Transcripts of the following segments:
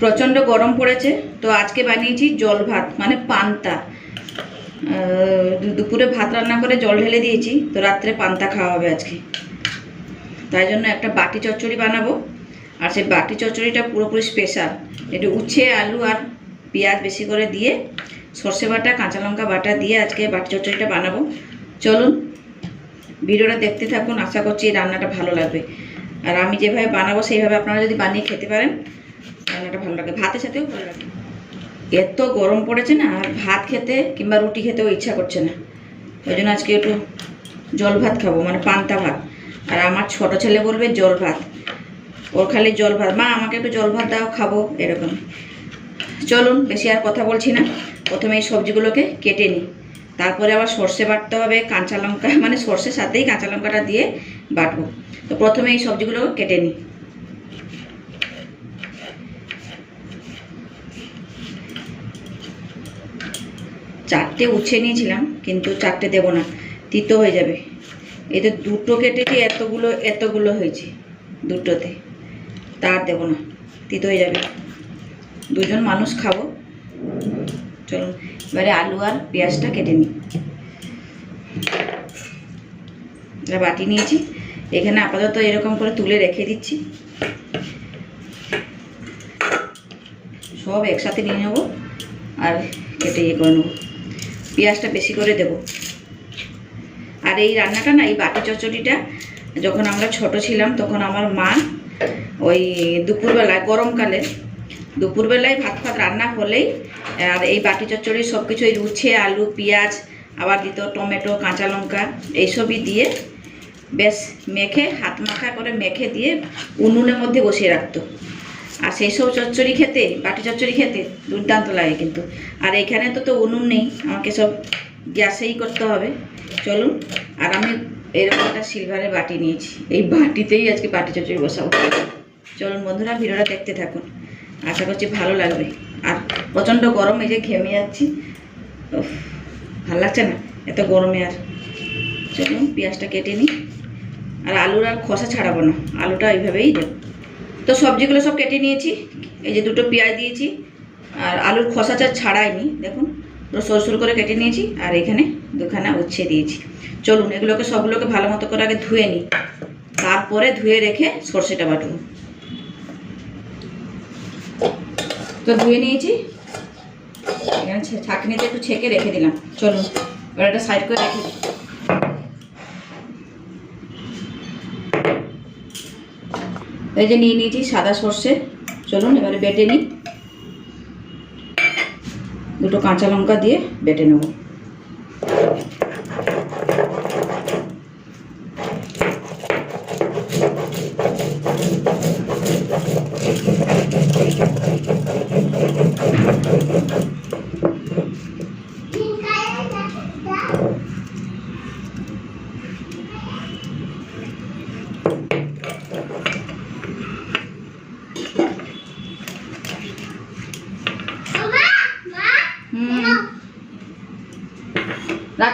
প্রচণ্ড গরম পড়েছে, তো আজকে বানিয়েছি জল ভাত মানে পান্তা। দুপুরে ভাত রান্না করে জল ঢেলে দিয়েছি, তো রাত্রে পান্তা খাওয়া হবে আজকে। তাই জন্য একটা বাটি চচ্চড়ি বানাবো, আর সেই বাটি চচ্চড়িটা পুরোপুরি স্পেশাল। একটু উচ্ছে, আলু আর পেঁয়াজ বেশি করে দিয়ে সর্ষে বাটা, কাঁচা লঙ্কা বাটা দিয়ে আজকে বাটি চচ্চড়িটা বানাবো। চলুন, ভিডিওটা দেখতে থাকুন, আশা করছি এই রান্নাটা ভালো লাগবে। আর আমি যেভাবে বানাবো, সেইভাবে আপনারা যদি বানিয়ে খেতে পারেন রান্নাটা ভালো লাগে। ভাতের সাথেও ভালো লাগে। এত গরম পড়েছে না, আর ভাত খেতে কিংবা রুটি খেতেও ইচ্ছা করছে না। ওই জন্য আজকে একটু জল ভাত খাব মানে পান্তা ভাত। আর আমার ছোট ছেলে বলবে জল ভাত। ওর খালি জল ভাত। মা, আমাকে একটু জল ভাত দাও, খাব এরকম। চলুন, বেশি আর কথা বলছি না। প্রথমে এই সবজিগুলোকে কেটে নিই। তারপরে আবার সর্ষে বাটতে হবে, কাঁচা লঙ্কা মানে সর্ষের সাথেই কাঁচা লঙ্কাটা দিয়ে বাটবো। তো প্রথমে এই সবজিগুলো কেটে নিই। চারটে উচ্ছে নিয়েছিলাম, কিন্তু চারটে দেবো না, তিতো হয়ে যাবে। এতে দুটো কেটেছি, এতগুলো এতগুলো হয়েছে দুটোতে তার দেবো না, তিতো হয়ে যাবে। দুজন মানুষ খাব। চলুন, এবারে আলু আর পেঁয়াজটা কেটে নিই। এটা বাটি নিয়েছি, এখানে আপাতত এরকম করে তুলে রেখে দিচ্ছি। সব একসাথে নিয়ে নেব আর কেটে ইয়ে করে নেব। পেঁয়াজটা বেশি করে দেব। আর এই রান্নাটা না, এই বাটি চচ্চড়িটা যখন আমরা ছোট ছিলাম, তখন আমার মা ওই দুপুরবেলায়, গরমকালে দুপুরবেলায় ভাত ফাত রান্না হলেই, আর এই বাটি চচ্চড়ি সব কিছু উচ্ছে আলু, পেঁয়াজ, আবার দিত টমেটো, কাঁচা লঙ্কা, এইসবই দিয়ে বেশ মেখে, হাত মাখা করে মেখে দিয়ে উনুনের মধ্যে বসিয়ে রাখতো। আর সেই সব চচ্চড়ি খেতে, বাটি চচ্চড়ি খেতে দুর্দান্ত লাগে কিন্তু। আর এখানে তো তো উনুন নেই, আমাকে সব গ্যাসেই করতে হবে। চলুন, আর আমি এরকম একটা সিলভারের বাটি নিয়েছি। এই বাটিতেই আজকে বাটি চচ্চড়ি বসাবো। চলুন বন্ধুরা, ভিডিওটা দেখতে থাকুন। আশা করছি ভালো লাগবে। আর প্রচণ্ড গরম, এই যে ঘেমে যাচ্ছি। ভালো লাগছে না এত গরমে আর। চলুন, পেঁয়াজটা কেটে নিই। আর আলুর আর খোসা ছাড়াবো না। আলুটা এইভাবেই দেবো। তো সবজিগুলো সব কেটে নিয়েছি। এই যে দুটো পেঁয়াজ দিয়েছি। আর আলুর খোসাটা ছাড়াইনি, দেখুন। সরু সরু করে কেটে নিয়েছি আর এখানে দুখানা উচ্ছে দিয়েছি। চলুন, এগুলোকে সবগুলোকে ভালো মতো করে আগে ধুয়ে নিই। তারপরে ধুয়ে রেখে সর্ষেটা বাটবো। তো ধুয়ে নিয়েছি। এখানে ছাঁকনিতে একটু ছেঁকে রেখে দিলাম। চলুন, এবার একটা সাইড করে রেখে দিই। এই যে নিয়ে নিয়েছি সাদা সর্ষে। চলুন, এবারে বেটে নিই। দুটো কাঁচা লঙ্কা দিয়ে বেটে নেব।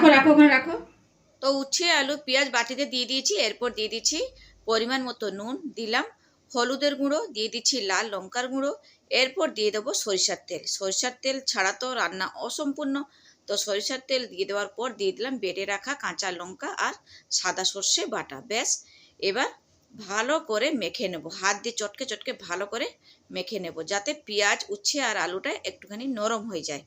রাখো রাখো ওখানে রাখো। তো উচ্ছে, আলু, পেঁয়াজ বাটিতে দিয়ে দিয়েছি, এরপর দিয়ে দিচ্ছি পরিমাণ মতো নুন দিলাম, হলুদের গুঁড়ো, দিয়ে দিচ্ছি লাল লঙ্কার গুঁড়ো, এরপর দিয়ে দেবো সরিষার তেল। সরিষার তেল ছাড়া তো রান্না অসম্পূর্ণ, তো সরিষার তেল দিয়ে দেওয়ার পর দিয়ে দিলাম বেটে রাখা কাঁচা লঙ্কা আর সাদা সর্ষে বাটা। ব্যাস, এবার ভালো করে মেখে নেব। হাত দিয়ে চটকে চটকে ভালো করে মেখে নেব, যাতে পেঁয়াজ, উচ্ছে আর আলুটা একটুখানি নরম হয়ে যায়।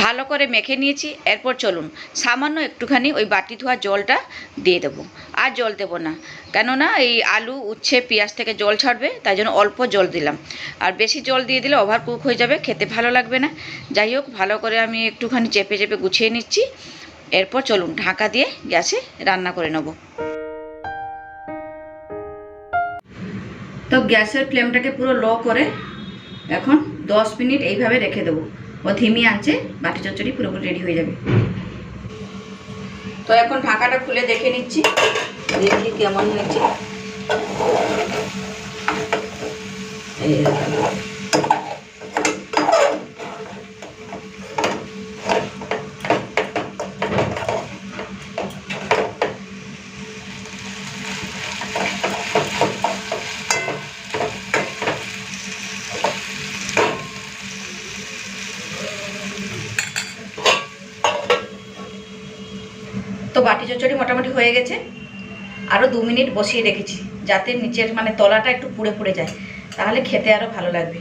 ভালো করে মেখে নিয়েছি, এরপর চলুন, সামান্য একটুখানি ওই বাটি ধোয়া জলটা দিয়ে দেবো। আর জল দেবো না, কেননা এই আলু, উচ্ছে, পেঁয়াজ থেকে জল ছাড়বে, তাই জন্য অল্প জল দিলাম। আর বেশি জল দিয়ে দিলে ওভার কুক হয়ে যাবে, খেতে ভালো লাগবে না। যাই হোক, ভালো করে আমি একটুখানি চেপে চেপে গুছিয়ে নিচ্ছি। এরপর চলুন, ঢাকা দিয়ে গ্যাসে রান্না করে নেব। তো গ্যাসের ফ্লেমটাকে পুরো লো করে এখন দশ মিনিট এইভাবে রেখে দেবো। ও ধিমি আছে, বাটি চচ্চড়ি পুরোপুরি রেডি হয়ে যাবে। তো এখন ঢাকাটা খুলে দেখে নিচ্ছি, দেখি কেমন হয়েছে। এই চচ্চড়ি মোটামুটি হয়ে গেছে আরও দু মিনিট বসিয়ে রেখেছি যাতে নিচের মানে তলাটা একটু পুড়ে পুড়ে যায় তাহলে খেতে আরও ভালো লাগবে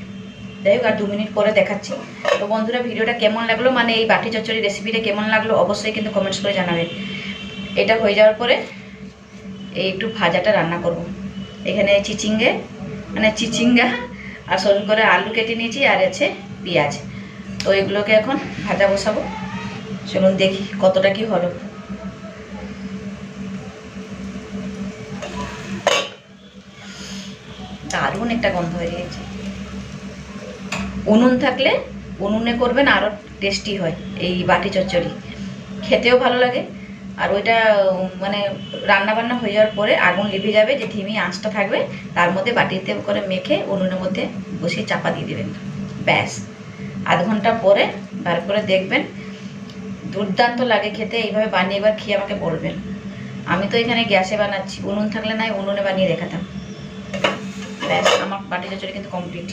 যাই হোক আর দু মিনিট পরে দেখাচ্ছি তো বন্ধুরা ভিডিওটা কেমন লাগল মানে এই বাটি চচ্চড়ি রেসিপিটা কেমন লাগল অবশ্যই কিন্তু কমেন্টস করে জানাবেন এটা হয়ে যাওয়ার পরে এই একটু ভাজাটা রান্না করব। এখানে চিচিঙ্গে মানে চিচিঙ্গা আর সরু করে আলু কেটে নিয়েছি আর আছে পেঁয়াজ তো এগুলোকে এখন ভাজা বসাবো চলুন দেখি কতটা কি হলো একটা গন্ধ হয়ে গেছে। উনুন থাকলে উনুনে করবেন আরও টেস্টি হয় এই বাটি চচ্চড়ি। খেতেও ভালো লাগে। আর ওইটা মানে রান্না বান্না হয়ে যাওয়ার পরে আগুন লিভে যাবে যে ধিমি আঁচটা থাকবে, তার মধ্যে বাটিতে করে মেখে উনুনের মধ্যে বসিয়ে চাপা দিয়ে দেবেন। ব্যাস। আধ ঘণ্টা পরে বার করে দেখবেন, দুর্দান্ত লাগে খেতে, এইভাবে বানিয়ে এবার খেয়ে আমাকে বলবেন। আমি তো এখানে গ্যাসে বানাচ্ছি, উনুন থাকলে নাই, উনুনে বানিয়ে দেখাতাম। ব্যাস আমার বাটি চচ্চড়ি কিন্তু কমপ্লিট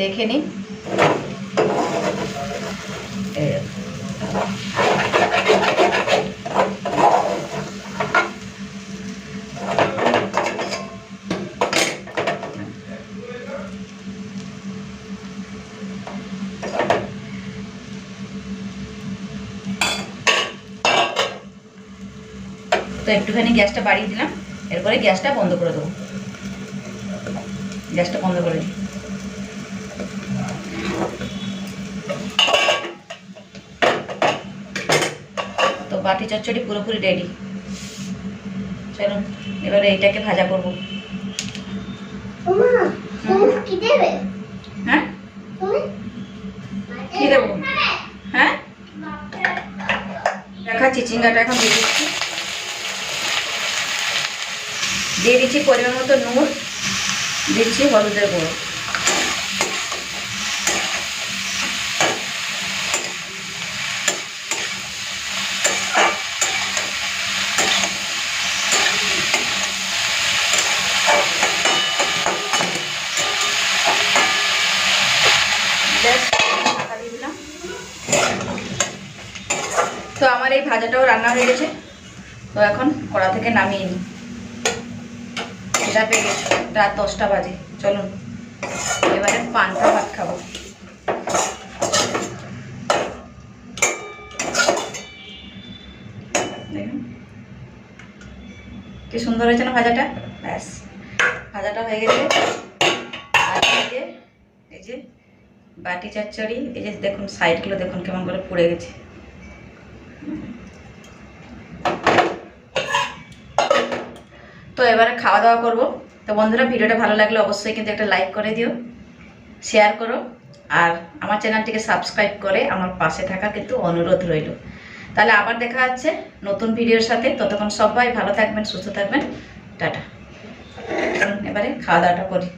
দেখে নিন। একটুখানি গ্যাসটা বাড়িয়ে দিলাম এরপরে গ্যাসটা বন্ধ করে দেবো। গ্যাসটা বন্ধ করে দিই। তো বাটি চচ্চড়ি পুরোপুরি রেডি চলুন এবারে এইটাকে ভাজা করব। হ্যাঁ? কি দেবো? হ্যাঁ? দেখা চিচিঙ্গাটা এখন দিয়ে দিচ্ছি। দিয়ে দিচ্ছি পরিমাণ মতো নুন, দিচ্ছি হলুদের গুঁড়ো। তো আমার এই ভাজাটাও রান্না হয়ে গেছে। তো এখন কড়া থেকে নামিয়ে নিই। এটা পেয়ে গেছে। রাত দশটা বাজে। চলুন, এবারে পান্তা ভাত খাব। কি সুন্দর হয়েছে না ভাজাটা? ব্যাস, ভাজাটা হয়ে গেছে। এই যে এই যে বাটি চচ্চড়ি, এই যে দেখুন, সাইডগুলো দেখুন কেমন করে পুড়ে গেছে। তো এবারে খাওয়া দাওয়া করব। তো বন্ধুরা, ভিডিওটা ভালো লাগলে অবশ্যই কিন্তু একটা লাইক করে দিও শেয়ার করো, আর আমার চ্যানেলটিকে সাবস্ক্রাইব করে আমার পাশে থাকা কিন্তু অনুরোধ রইল। তাহলে আবার দেখা যাচ্ছে নতুন ভিডিওর সাথে। ততক্ষণ সবাই ভালো থাকবেন, সুস্থ থাকবেন। টাটা। এবারে খাওয়া দাওয়াটা করি।